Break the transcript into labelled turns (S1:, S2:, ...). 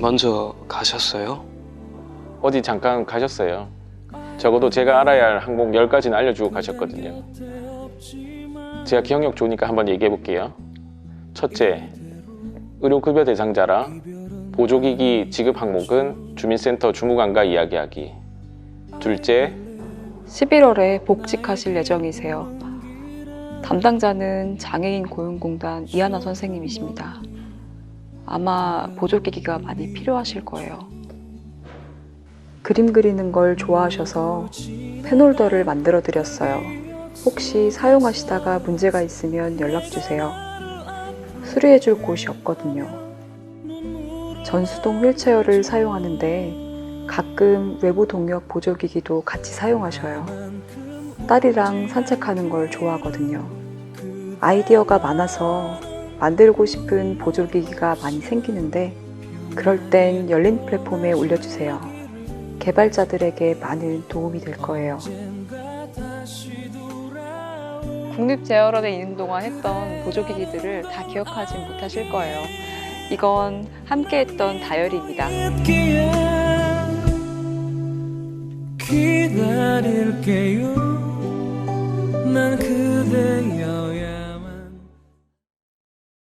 S1: 먼저 가셨어요?
S2: 어디 잠깐 가셨어요. 적어도 제가 알아야 할 항목 10가지는 알려주고 가셨거든요. 제가 기억력 좋으니까 한번 얘기해 볼게요. 첫째, 의료급여 대상자라 보조기기 지급 항목은 주민센터 주무관과 이야기하기. 둘째,
S3: 11월에 복직하실 예정이세요. 담당자는 장애인 고용공단 이하나 선생님이십니다. 아마 보조기기가 많이 필요하실 거예요. 그림 그리는 걸 좋아하셔서 펜홀더를 만들어 드렸어요. 혹시 사용하시다가 문제가 있으면 연락 주세요. 수리해 줄 곳이 없거든요. 전수동 휠체어를 사용하는데 가끔 외부 동력 보조기기도 같이 사용하셔요. 딸이랑 산책하는 걸 좋아하거든요. 아이디어가 많아서 만들고 싶은 보조기기가 많이 생기는데 그럴 땐 열린 플랫폼에 올려주세요. 개발자들에게 많은 도움이 될 거예요. 국립 제어럽에 있는 동안 했던 보조기기들을 다 기억하진 못하실 거예요. 이건 함께 했던 다이어리입니다.
S4: 기다릴게요. 난 그대여.